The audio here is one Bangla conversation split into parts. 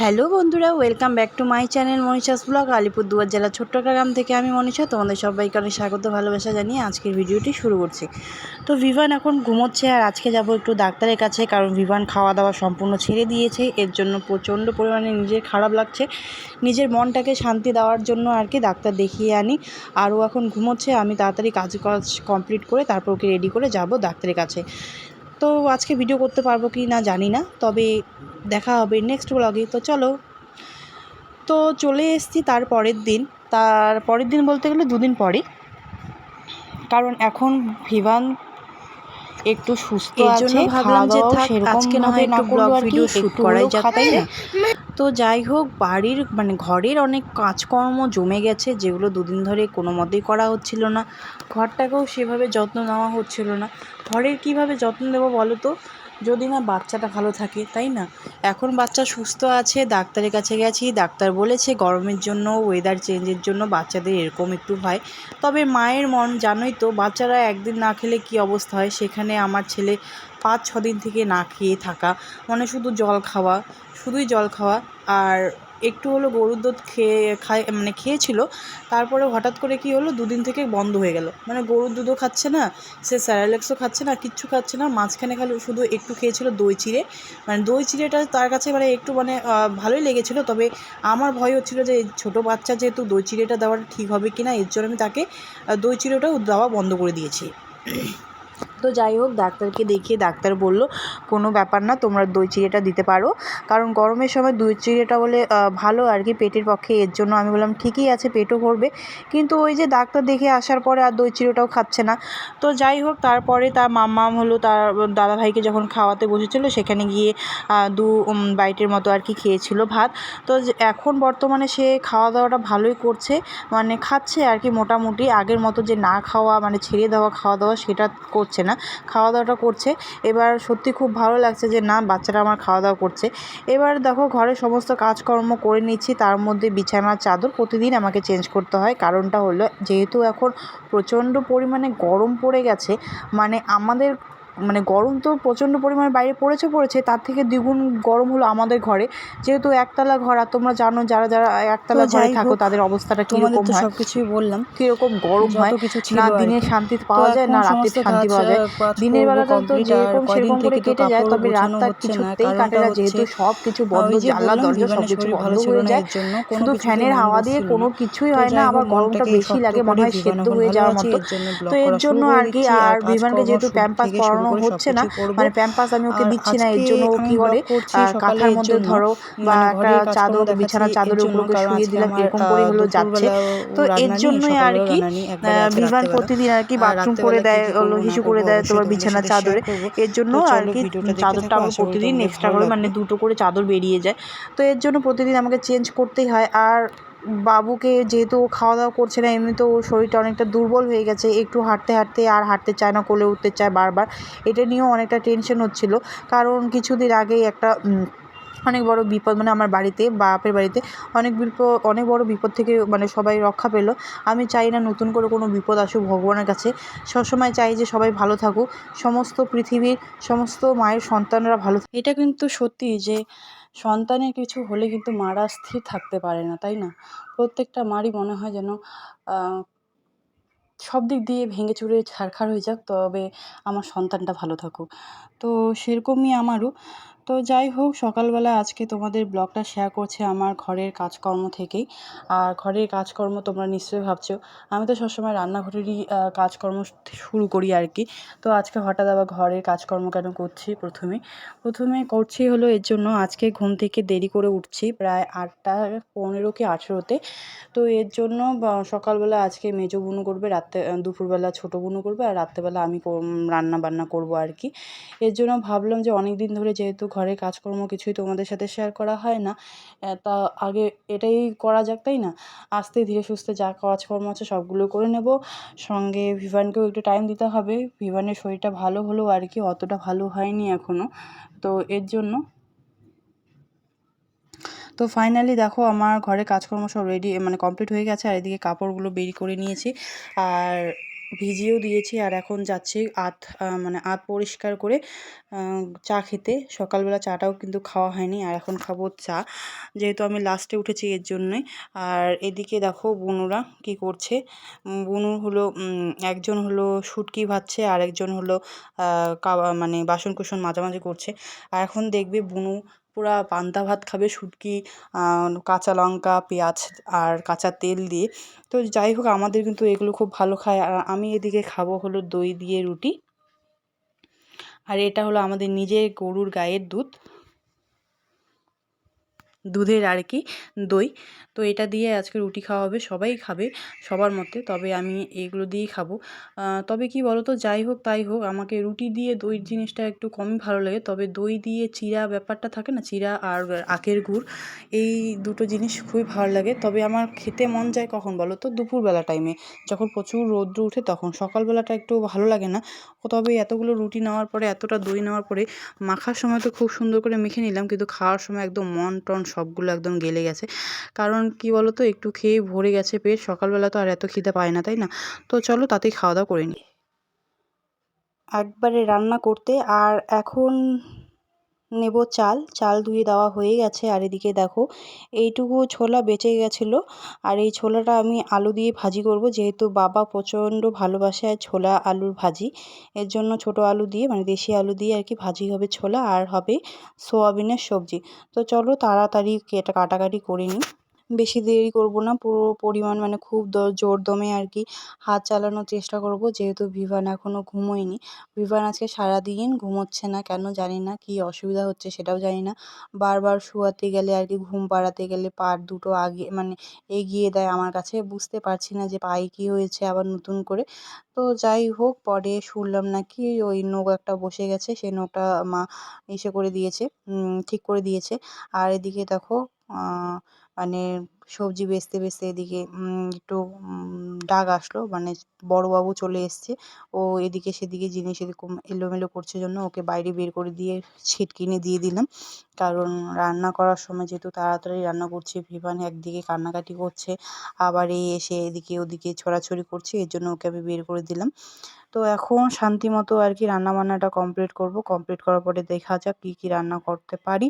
হ্যালো বন্ধুরা welcome back to my channel Manisha's blog Alipurduar জেলা ছোট্টগ্রাম থেকে আমি মনীষা, তোমাদের সবাইকে অনেক স্বাগত, ভালোবাসা জানিয়ে আজকের ভিডিওটি শুরু করছি। তো ভিভান এখন ঘুমোচ্ছে আর আজকে যাব একটু ডাক্তারের কাছে, কারণ ভিভান খাওয়া দাওয়া সম্পূর্ণ ছেড়ে দিয়েছে, এর জন্য প্রচণ্ড পরিমাণে নিজের খারাপ লাগছে। নিজের মনটাকে শান্তি দেওয়ার জন্য আর কি ডাক্তার দেখিয়ে আনি, আর ও এখন ঘুমোচ্ছে, আমি তাড়াতাড়ি কাজ কমপ্লিট করে তারপর ওকে রেডি করে যাব ডাক্তারের কাছে। তো আজকে ভিডিও করতে পারব কি না জানি না তবে দেখা হবে নেক্সট ব্লগে তো চলো। তো চলে এসছি তার পরের দিন। তার পরের দিন বলতে গেলে দুদিন পরে। কারণ এখন ভিভান একটু সুস্থ আছে খাওয়া ভাবলাম যে থাক, সেরকম আজকে না ভাবে হয় না। ব্লগ আর কি ভিডিও শুট একটু করাই হলেও তো যাই হোক, বাড়ির মানে ঘরের অনেক কাজকর্ম জমে গেছে, যেগুলো দুদিন ধরে কোনো মতেই করা হচ্ছিল না। ঘরটাকেও সেভাবে যত্ন নেওয়া হচ্ছিল না। ঘরের কীভাবে যত্ন দেবো বলো তো? যদি না বাচ্চাটা ভালো থাকে, তাই না? এখন বাচ্চা সুস্থ আছে, ডাক্তারের কাছে গেছি, ডাক্তার বলেছে গরমের জন্য ওয়েদার চেঞ্জের জন্য বাচ্চাদের এরকম একটু হয়। তবে মায়ের মন, জানোই তো, বাচ্চারা একদিন না খেলে কি অবস্থা হয়? সেখানে আমার ছেলে পাঁচ ছদিন দিন থেকে না খেয়ে থাকা। মানে শুধু জল খাওয়া, শুধুই জল খাওয়া, আর একটু হলো গরুর দুধ খেয়ে, খায় মানে খেয়েছিল, তারপরে হঠাৎ করে কি হলো, দুদিন থেকে বন্ধ হয়ে গেল। মানে গরুর দুধও খাচ্ছে না, সে স্যারালেক্সও খাচ্ছে না, কিচ্ছু খাচ্ছে না, মাঝখানে খালি শুধু একটু খেয়েছিল দই চিড়ে। মানে দই চিড়েটা তার কাছে মানে একটু মানে ভালোই লেগেছিলো, তবে আমার ভয় হচ্ছিল যে ছোটো বাচ্চা যেহেতু দই চিড়েটা দেওয়াটা ঠিক হবে কি না এর জন্য আমি তাকে দই চিড়েটাও দেওয়া বন্ধ করে দিয়েছি। তো যাই হোক, ডাক্তারকে দেখিয়ে ডাক্তার বলল, কোনো ব্যাপার না, তোমরা দই চিড়েটা দিতে পারো। কারণ গরমের সময় দই চিড়েটা বলে ভালো আর কি পেটের পক্ষে, এর জন্য আমি বললাম, ঠিকই আছে, পেটও ভরবে। কিন্তু ওই যে ডাক্তার দেখে আসার পরে আর দই চিড়েটাও খাচ্ছে না। তো যাই হোক, তারপরে তার মাম্মাম হলো, তার দাদাভাইকে যখন খাওয়াতে বসেছিল, সেখানে গিয়ে দু বাইটের মতো আর কি খেয়েছিল ভাত। তো এখন বর্তমানে সে খাওয়া দাওয়াটা ভালোই করছে মানে খাচ্ছে আর কি মোটামুটি। আগের মতো যে না খাওয়া মানে ছেড়ে দেওয়া খাওয়া দাওয়া সেটা করছে না। খাওয়া দাওয়াটা করছে। এবার সত্যি খুব ভালো লাগছে যে, না, বাচ্চারা আমার খাওয়া দাওয়া করছে। এবার দেখো, ঘরে সমস্ত কাজকর্ম করে নিচ্ছি। তার মধ্যে বিছানার চাদর প্রতিদিন আমাকে চেঞ্জ করতে হয়। কারণটা হলো, যেহেতু এখন প্রচণ্ড পরিমাণে গরম পড়ে গেছে মানে আমাদের মানে গরম তো প্রচণ্ড পরিমাণে বাইরে পড়েছে পড়েছে তার থেকে দ্বিগুণ গরম হলো আমাদের ঘরে। যেহেতু একতলা ঘর আর তোমরা জানো যারা যারা একতলা ঘরে থাকো তাদের অবস্থাটা কীরকম হয়? সবকিছুই বললাম। কীরকম গরম হয়? কিছু না দিনের শান্তি পাওয়া যায় না রাতের শান্তি পাওয়া যায়। দিনের বেলাটা তো যেরকম সেরকম করে কেটে যায় তবে রাতটা কিছুতেই কাটে না যেহেতু সব কিছু বন্ধ জানলা দরজা সব কিছু বন্ধ হয়ে যায়। শুধু ফ্যানের হাওয়া দিয়ে কোনো কিছুই হয় না আবার গরমটা বেশি লাগে মনে হয় সেদ্ধ হয়ে যাওয়ার মতো। তো এর জন্য আর কি আর বিমানকে যেহেতু প্যাম্পাস পরানো করে হচ্ছে না। মানে প্যাম্পাস আমি ওকে দিচ্ছি না এর জন্য ও কি করে? কাঁথার মধ্যে ধরো বা মানে একটা চাদর বিছানার চাদর ওগুলোকে শুয়ে দিলাম এরকম করে হলো যাচ্ছে। তো এর জন্যই আর কি বিমান প্রতিদিন আর কি বাথরুম করে দেয় না হিসু করে দেয় তোমার বিছানার চাদরে। এর জন্য আর কি চাদরটা আমার প্রতিদিন এক্সট্রা করে মানে দুটো করে চাদর বেরিয়ে যায়। তো এর জন্য প্রতিদিন আমাকে চেঞ্জ করতেই হয় আর বাবুকে যেহেতু খাওয়া দাওয়া করছে না এমনিতেও ওর শরীরটা অনেকটা দুর্বল হয়ে গেছে। একটু হাঁটতে হাঁটতে আর হাঁটতে চায় না, কোলে উঠতে চায় বারবার। এটা নিয়েও অনেকটা টেনশন হচ্ছিল। কারণ কিছুদিন আগেই একটা অনেক বড় বিপদ মানে আমার বাড়িতে, বাপের বাড়িতে, অনেক বিপদ, অনেক বড় বিপদ থেকে মানে সবাই রক্ষা পেল। আমি চাই না নতুন করে কোনো বিপদ আসুক ভগবানের কাছে। সবসময় চাই যে সবাই ভালো থাকুক। সমস্ত পৃথিবীর সমস্ত মায়ের সন্তানরা ভালো এটা কিন্তু সত্যি যে সন্তানের কিছু হলে কিন্তু মারা স্থির থাকতে পারে না, তাই না? প্রত্যেকটা মারই মনে হয় যেন সব দিক দিয়ে ভেঙে চুরে ছারখার হয়ে যাক, তবে আমার সন্তানটা ভালো থাকুক। তো সেরকমই আমারও। তো যাই হোক, সকালবেলা আজকে তোমাদের ব্লগটা শেয়ার করছে আমার ঘরের কাজকর্ম থেকেই। আর ঘরের কাজকর্ম তোমরা নিশ্চয়ই ভাবছ। আমি তো সবসময় রান্নাঘরেরই কাজকর্ম শুরু করি আর কি। তো আজকে হঠাৎ আবার ঘরের কাজকর্ম কেন করছি প্রথমে? প্রথমে করছি হলো এর জন্য আজকে ঘুম থেকে দেরি করে উঠছি প্রায় আটটা পনেরো কি আঠেরোতে তো। এর জন্য সকালবেলা আজকে মেজো বুনু করবে, রাত্রে দুপুরবেলা ছোটো বুনু করবে, আর রাত্রেবেলা আমি রান্না বান্না করব আর কি। এর জন্য ভাবলাম যে অনেক দিন ধরে যেহেতু ঘরের কাজকর্ম কিছুই তোমাদের সাথে শেয়ার করা হয় না। তা আগে এটাই করা যাক, তাই না? আস্তে ধীরে সুস্থে যা কাজকর্ম আছে সবগুলো করে নেব। সঙ্গে ভিভানকেও একটু টাইম দিতে হবে। ভিভানের শরীরটা ভালো হলেও আর কি, অতটা ভালো হয়নি এখনও তো এর জন্য তো ফাইনালি দেখো আমার ঘরে কাজকর্ম সব রেডি মানে কমপ্লিট হয়ে গেছে। আর এদিকে কাপড়গুলো বেরি করে নিয়েছি। আর ভিজিয়েও দিয়েছি আর এখন যাচ্ছি আত মানে আত পরিষ্কার করে চা খেতে। সকালবেলা চাটাও কিন্তু খাওয়া হয়নি, আর এখন খাব চা। যেহেতু আমি লাস্টে উঠেছি এর জন্যই। আর এদিকে দেখো বুনুরা কি করছে। বুনু হলো একজন হলো শুটকি ভাজছে আর একজন হলো মানে বাসন কুসন মাঝামাঝি করছে। আর এখন দেখবে বুনু পুরা পান্তা ভাত খাবে শুটকি কাঁচা লঙ্কা, পেঁয়াজ আর কাঁচা তেল দিয়ে। তো যাই হোক, আমাদের কিন্তু এগুলো খুব ভালো খায়। আর আমি এদিকে খাব হলো দই দিয়ে রুটি। আর এটা হলো আমাদের নিজের গরুর গায়ের দুধ। দুধের আর কি দই। তো এটা দিয়ে আজকে রুটি খাওয়া হবে, সবাই খাবে সবার মতে তবে আমি এগুলো দিয়েই খাব। তবে কি বলো তো যাই হোক তাই হোক, আমাকে রুটি দিয়ে দই জিনিসটা একটু কমই ভালো লাগে। তবে দই দিয়ে চিরা ব্যাপারটা থাকে না, চিরা আর আখের গুড়, এই দুটো জিনিস খুবই ভালো লাগে। তবে আমার খেতে মন যায় কখন বলো তো দুপুরবেলা টাইমে যখন প্রচুর রৌদ্র উঠে তখন, সকালবেলাটা একটু ভালো লাগে না। তবে এতগুলো রুটি নেওয়ার পরে, এতটা দই নেওয়ার পরে, মাখার সময় তো খুব সুন্দর করে মেখে নিলাম, কিন্তু খাওয়ার সময় একদম মন টন সবগুলো একদম গেলে গেছে। কারণ কি বলো তো একটু খেয়ে ভরে গেছে পেট। সকালবেলা তো আর এত খিদে পায় না, তাই না? তো চলো তাতেই খাওয়া দাওয়া করে নিই একবারে রান্না করতে, আর এখন নেব চাল। চাল ধুয়ে দেওয়া হয়ে গেছে। আর এদিকে দেখো, এইটুকু ছোলা বেঁচে গেছিল। আর এই ছোলাটা আমি আলু দিয়ে ভাজি করব। যেহেতু বাবা প্রচণ্ড ভালোবাসে ছোলা আলুর ভাজি, এর জন্য ছোট আলু দিয়ে মানে দেশি আলু দিয়ে আর কি ভাজি হবে ছোলা আর হবে সোয়াবিনের সবজি। তো চলো তাড়াতাড়ি কেটে কাটাকাটি করে নিই। বেশি দেরি করব না। পুরো পরিমাণ মানে খুব জোর দমে আর কি হাত চালানোর চেষ্টা করব। যেহেতু ভিভান এখনও ঘুমোয়নি। ভিভান আজকে সারাদিন ঘুমোচ্ছে না কেন জানি না, কী অসুবিধা হচ্ছে সেটাও জানি না। বারবার শোয়াতে গেলে আর কি ঘুম পাড়াতে গেলে পা দুটো আগে মানে এগিয়ে দেয় আমার কাছে। বুঝতে পারছি না যে পায়ে কী হয়েছে আবার নতুন করে। তো যাই হোক, পরে শুনলাম নাকি ওই নখ একটা বসে গেছে সেই নখটা মা এসে করে দিয়েছে ঠিক করে দিয়েছে। আর এদিকে দেখো মানে সবজি বেচতে বেচতে এদিকে একটু ডাক আসলো। মানে বড়োবাবু চলে এসছে। ও এদিকে সেদিকে জিনিস এরকম এলোমেলো করছে জন্য ওকে বাইরে বের করে দিয়ে ছিটকিনি দিয়ে দিলাম। কারণ রান্না করার সময় যেহেতু তাড়াতাড়ি রান্না করছে, ভিভান একদিকে কান্নাকাটি করছে, আবার এই এসে এদিকে ওদিকে ছড়াছড়ি করছে, এর জন্য ওকে আমি বের করে দিলাম। তো এখন শান্তি মতো আর কি রান্নাবান্নাটা কমপ্লিট করব। কমপ্লিট করার পরে দেখা যাক কী কী রান্না করতে পারি।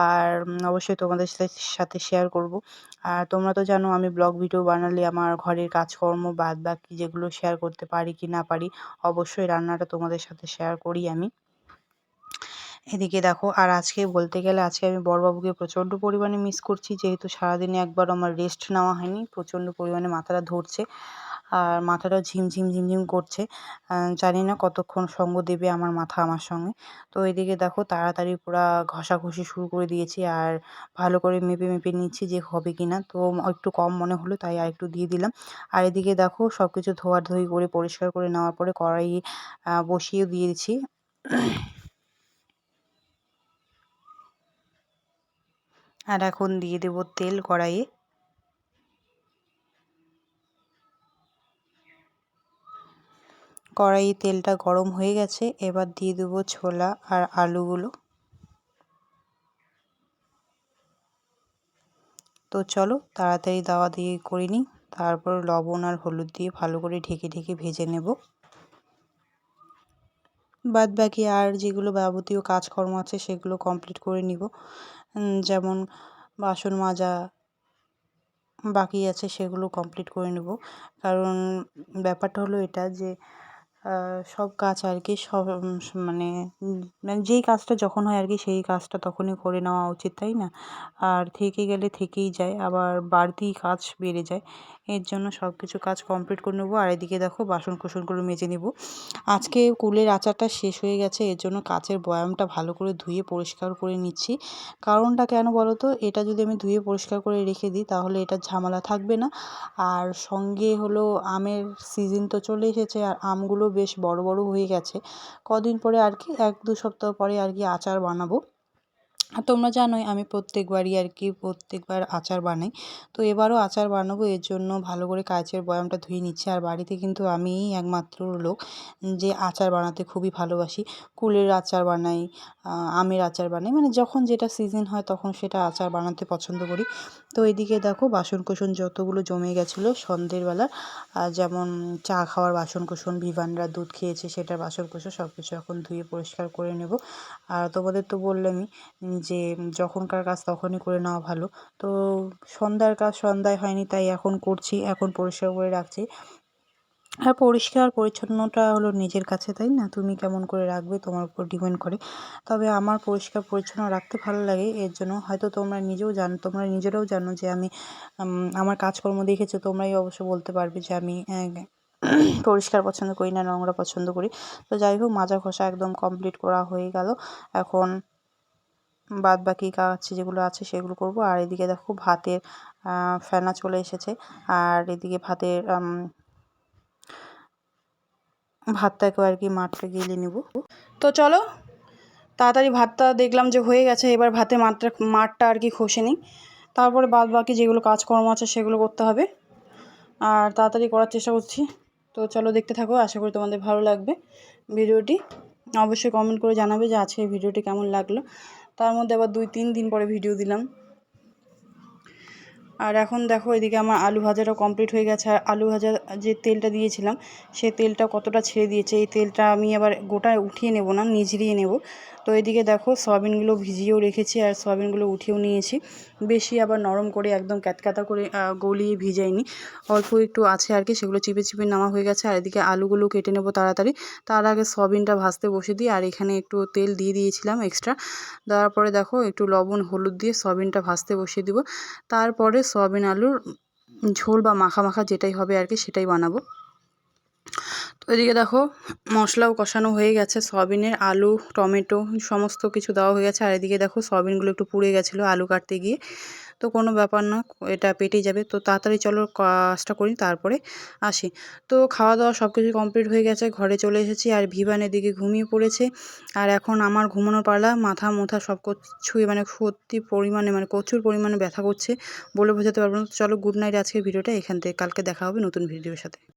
আর অবশ্যই তোমাদের সাথে শেয়ার করব। আর তোমরা তো জানো আমি ব্লগ ভিডিও বানালে আমার ঘরের কাজকর্ম বাদ বাকি যেগুলো শেয়ার করতে পারি কি না পারি, অবশ্যই রান্নাটা তোমাদের সাথে শেয়ার করি আমি। এদিকে দেখো, আর আজকে বলতে গেলে আজকে আমি বড়বাবুকে প্রচণ্ড পরিমাণে মিস করছি, যেহেতু সারাদিনে একবার আমার রেস্ট নেওয়া হয়নি, প্রচণ্ড পরিমাণে মাথাটা ধরছে। আর মাথাটাও ঝিমঝিম ঝিমঝিম করছে। জানি না কতক্ষণ সঙ্গ দেবে আমার মাথা আমার সঙ্গে। তো এদিকে দেখো তাড়াতাড়ি পুরো ঘষাঘষি শুরু করে দিয়েছি আর ভালো করে মেপে মেপে নিচ্ছি যে হবে কি না। তো একটু কম মনে হলো তাই আর একটু দিয়ে দিলাম। আর এদিকে দেখো সব কিছু ধোয়াধুয়ি করে, পরিষ্কার করে নেওয়ার পরে কড়াই বসিয়ে দিয়েছি। আর এখন দিয়ে দেবো তেল কড়াইয়ে। কড়াইয়ে তেলটা গরম হয়ে গেছে, এবার দিয়ে দেবো ছোলা আর আলুগুলো। তো চলো তাড়াতাড়ি দাওয়া দিয়ে করে নিই, তারপর লবণ আর হলুদ দিয়ে ভালো করে ঢেকে ঢেকে ভেজে নেব। বাদ বাকি আর যেগুলো যাবতীয় কাজকর্ম আছে সেগুলো কমপ্লিট করে নিব। যেমন বাসন মাজা বাকি আছে সেগুলো কমপ্লিট করে নেব। কারণ ব্যাপারটা হলো এটা যে সব কাজ আর কি, সব মানে মানে যেই কাজটা যখন হয় আর কি, সেই কাজটা তখনই করে নেওয়া উচিত, তাই না? আর থেকে গেলে থেকেই যায়, আবার বাড়তি কাজ বেড়ে যায়। এর জন্য সব কিছু কাজ কমপ্লিট করে নেব। আর এদিকে দেখো বাসন কুসনগুলো মেজে নেব। আজকে কুলের আচারটা শেষ হয়ে গেছে, এর জন্য কাচের বয়ামটা ভালো করে ধুয়ে পরিষ্কার করে নিচ্ছি। কারণটা কেন বলো তো এটা যদি আমি ধুয়ে পরিষ্কার করে রেখে দিই, তাহলে এটা ঝামেলা থাকবে না। আর সঙ্গে হলো আমের সিজন তো চলে এসেছে, আর আমগুলো বেশ বড় বড় হয়ে গেছে। কদিন পরে আর কি, এক দু সপ্তাহ পরে আর কি আচার বানাবো। তোমরা জানোই আমি প্রত্যেকবারই আর কি প্রত্যেকবার আচার বানাই। তো এবারও আচার বানাবো, এর জন্য ভালো করে কাচের বয়ামটা ধুয়ে নিচ্ছি। আর বাড়িতে কিন্তু আমিই একমাত্র লোক যে আচার বানাতে খুবই ভালোবাসি। কুলের আচার বানাই আমের আচার বানাই। মানে যখন যেটা সিজন হয় তখন সেটা আচার বানাতে পছন্দ করি। তো এদিকে দেখো বাসন কোসন যতগুলো জমে গেছিল সন্ধ্যের বেলা আর যেমন চা খাওয়ার বাসন কোসন ভিভানরা দুধ খেয়েছে সেটার বাসন কোসন সব কিছু এখন ধুয়ে পরিষ্কার করে নেব। আর তোমাদের তো বললামই যে যখনকার কাজ তখনই করে নেওয়া ভালো। তো সন্ধ্যার কাজ সন্ধ্যায় হয়নি তাই এখন করছি, এখন পরিষ্কার করে রাখছি। আর পরিষ্কার পরিচ্ছন্নটা হলো নিজের কাছে, তাই না? তুমি কেমন করে রাখবে তোমার উপর ডিপেন্ড করে। তবে আমার পরিষ্কার, পরিচ্ছন্ন রাখতে ভালো লাগে, এর জন্য হয়তো তোমরা নিজেও জানো, তোমরা নিজেরাও জানো যে আমি আমার কাজকর্ম দেখেছ, তোমরাই অবশ্য বলতে পারবে যে আমি পরিষ্কার পছন্দ করি না, নোংরা পছন্দ করি। তো যাই হোক, মাজা ঘষা একদম কমপ্লিট করা হয়ে গেল। এখন বাদ বাকি কাজ যেগুলো আছে সেগুলো করব। আর এদিকে দেখো ভাতের ফেনা চলে এসেছে। আর এদিকে ভাতের ভাতটাকেও আর কি মাঠটা গেলে নেব। তো চলো, তাড়াতাড়ি ভাতটা দেখলাম যে হয়ে গেছে, এবার ভাতে মাঠটা মাঠটা আর কি খসে নিই। তারপরে বাদ বাকি যেগুলো কাজকর্ম আছে সেগুলো করতে হবে। আর তাড়াতাড়ি করার চেষ্টা করছি। তো চলো দেখতে থাকো, আশা করি তোমাদের ভালো লাগবে ভিডিওটি। অবশ্যই কমেন্ট করে জানাবে যে আজকের ভিডিওটি কেমন লাগল। তার মধ্যে আবার দুই তিন দিন পরে ভিডিও দিলাম। আর এখন দেখো এদিকে আমার আলু ভাজাটা কমপ্লিট হয়ে গেছে। আর আলু ভাজা যে তেলটা দিয়েছিলাম, সে তেলটা কতটা ছেড়ে দিয়েছে? এই তেলটা আমি আবার গোটায় উঠিয়ে নেব না নিঝরিয়ে নেব। তো এদিকে দেখো সয়াবিনগুলো ভিজিয়েও রেখেছি আর সয়াবিনগুলো উঠিয়েও নিয়েছি। বেশি আবার নরম করে একদম ক্যাতক্যাতা করে গলিয়ে ভিজাইনি। অল্প একটু আছে আর কি, সেগুলো চিপে চিপে নেওয়া হয়ে গেছে। আর এদিকে আলুগুলো কেটে নেব তাড়াতাড়ি। তার আগে সয়াবিনটা ভাজতে বসে দিই আর এখানে একটু তেল দিয়ে দিয়েছিলাম এক্সট্রা দেওয়ার পরে দেখো একটু লবণ, হলুদ দিয়ে সয়াবিনটা ভাজতে বসিয়ে দিব। তারপরে সয়াবিন আলুর ঝোল বা মাখা মাখা যেটাই হবে আর কি সেটাই বানাবো। এদিকে দেখো মশলাও কষানো হয়ে গেছে, সয়াবিনের আলু, টমেটো সমস্ত কিছু দেওয়া হয়ে গেছে। আর এদিকে দেখো সয়াবিনগুলো একটু পুড়ে গেছিল আলু কাটতে গিয়ে। তো কোনো ব্যাপার না, এটা পেটে যাবে। তো তাড়াতাড়ি চলো কাজটা করি, তারপরে আসি। তো খাওয়া দাওয়া সব কিছু কমপ্লিট হয়ে গেছে, ঘরে চলে এসেছি আর ভিভান এদিকে ঘুমিয়ে পড়েছে। আর এখন আমার ঘুমানোর পালা, মাথা মোথা সব কিছুই মানে সত্যি পরিমাণে মানে প্রচুর পরিমাণে ব্যথা করছে বলে বোঝাতে পারব না। চলো গুড নাইট আজকের ভিডিওটা, এখান থেকে কালকে দেখা হবে নতুন ভিডিওর সাথে।